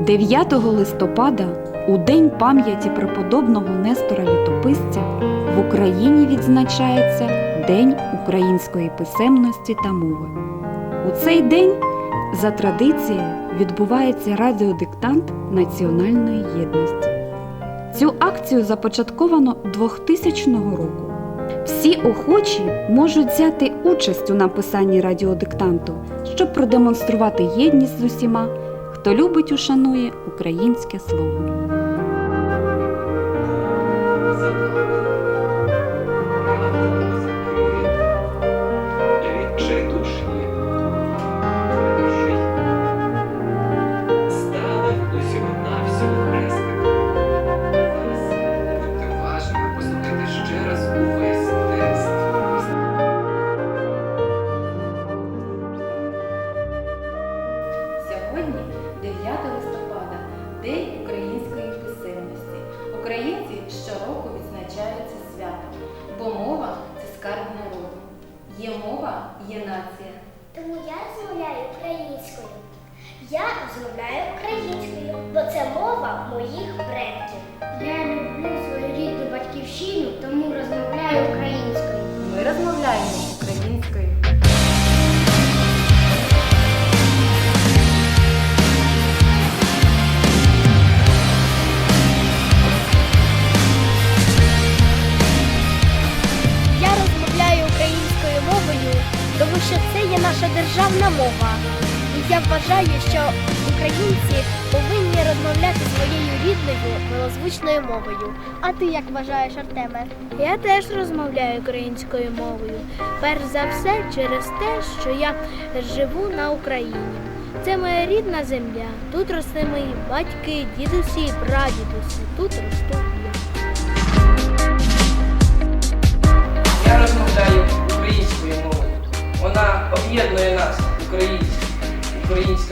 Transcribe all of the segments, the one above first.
9 листопада, у День пам'яті преподобного Нестора Літописця, в Україні відзначається День української писемності та мови. У цей день за традицією відбувається радіодиктант національної єдності. Цю акцію започатковано 2000 року. Всі охочі можуть взяти участь у написанні радіодиктанту, щоб продемонструвати єдність з усіма, хто любить ушанує українське слово. Українці щороку відзначаються свято, бо мова це скарб народу. Є мова, є нація. Тому я розмовляю українською. Я розмовляю українською, бо це мова моїх предків. Державна мова. І я вважаю, що українці повинні розмовляти своєю рідною милозвучною мовою. А ти як вважаєш, Артеме? Я теж розмовляю українською мовою. Перш за все через те, що я живу на Україні. Це моя рідна земля. Тут росли мої батьки, дідусі, і прадідусі. Тут росту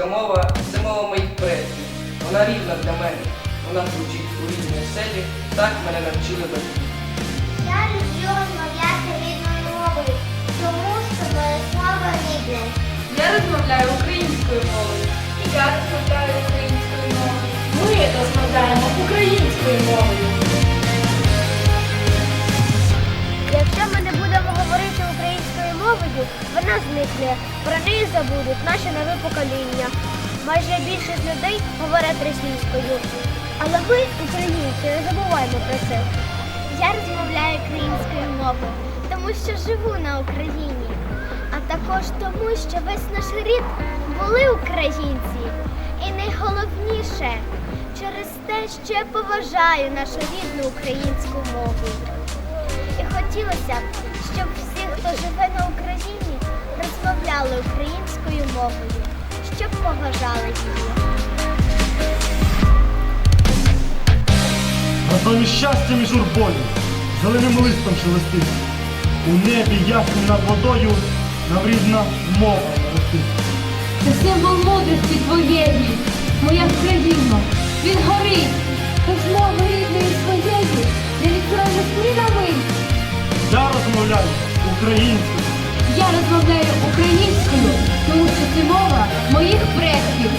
мова це мова моїх предків. Вона рідна для мене. Вона звучить у рідній селі. Так мене навчили батьки. Я люблю розмовляти рідною мовою, тому що моє слово рідне. Я розмовляю українською мовою. І я розмовляю українською мовою. Ми розмовляємо українською мовою. Українською вона зникне. Про неї забудуть наші нові покоління. Майже більшість людей говорять російською. Але ми, українці, не забуваємо про це. Я розмовляю українською мовою, тому що живу на Україні. А також тому, що весь наш рід були українці. І найголовніше через те, що я поважаю нашу рідну українську мову. І хотілося б, щоб хто живе на Україні, розмовляли українською мовою, щоб поважали її. Разом із щастям і журбою, зеленим листом шелестить. У небі ясним над водою нам рідна мова летить. Це символ мудрості твоєї, моя країна, він горить, без мови рідної своєї, не відкроє сні на мить. Українською. Я розмовляю українською, тому що це мова моїх предків.